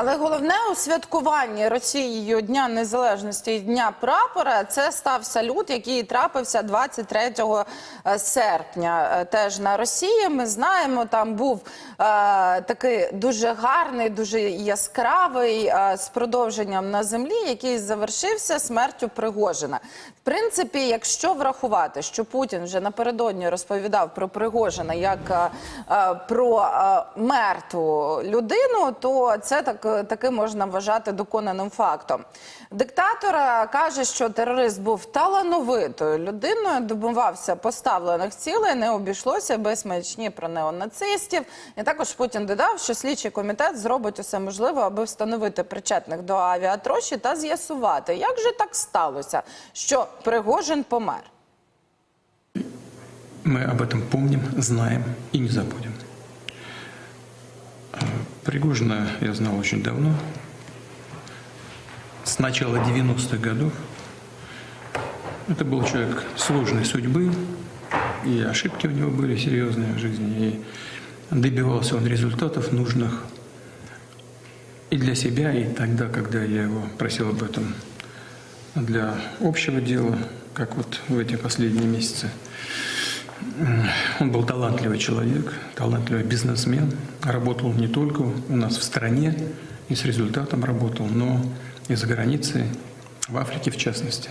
Але головне у святкуванні Росією Дня Незалежності і Дня прапора це став салют, який трапився 23 серпня. Е, Теж на Росії. Ми знаємо, там був е, такий дуже гарний, дуже яскравий е, з продовженням на землі, який завершився смертю Пригожина. В принципі, якщо врахувати, що Путін вже напередодні розповідав про Пригожина як е, е, про е, мертву людину, то це так, таки можна вважати доконаним фактом. Диктатор е, каже, що терорист був талановитою людиною, добивався поставлених цілей, не обійшлося без маячні про неонацистів. І також Путін додав, що слідчий комітет зробить усе можливе, аби встановити причетних до авіатрощі та з'ясувати, як же так сталося, що Пригожин помер. Мы об этом помним, знаем и не забудем. Пригожина я знал очень давно. С начала 90-х годов. Это был человек сложной судьбы, и ошибки у него были серьезные в жизни, и добивался он результатов нужных и для себя, и тогда, когда я его просил об этом для общего дела, как вот в эти последние месяцы. Он был талантливый человек, талантливый бизнесмен. Работал не только у нас в стране и с результатом работал, но и за границей, в Африке в частности.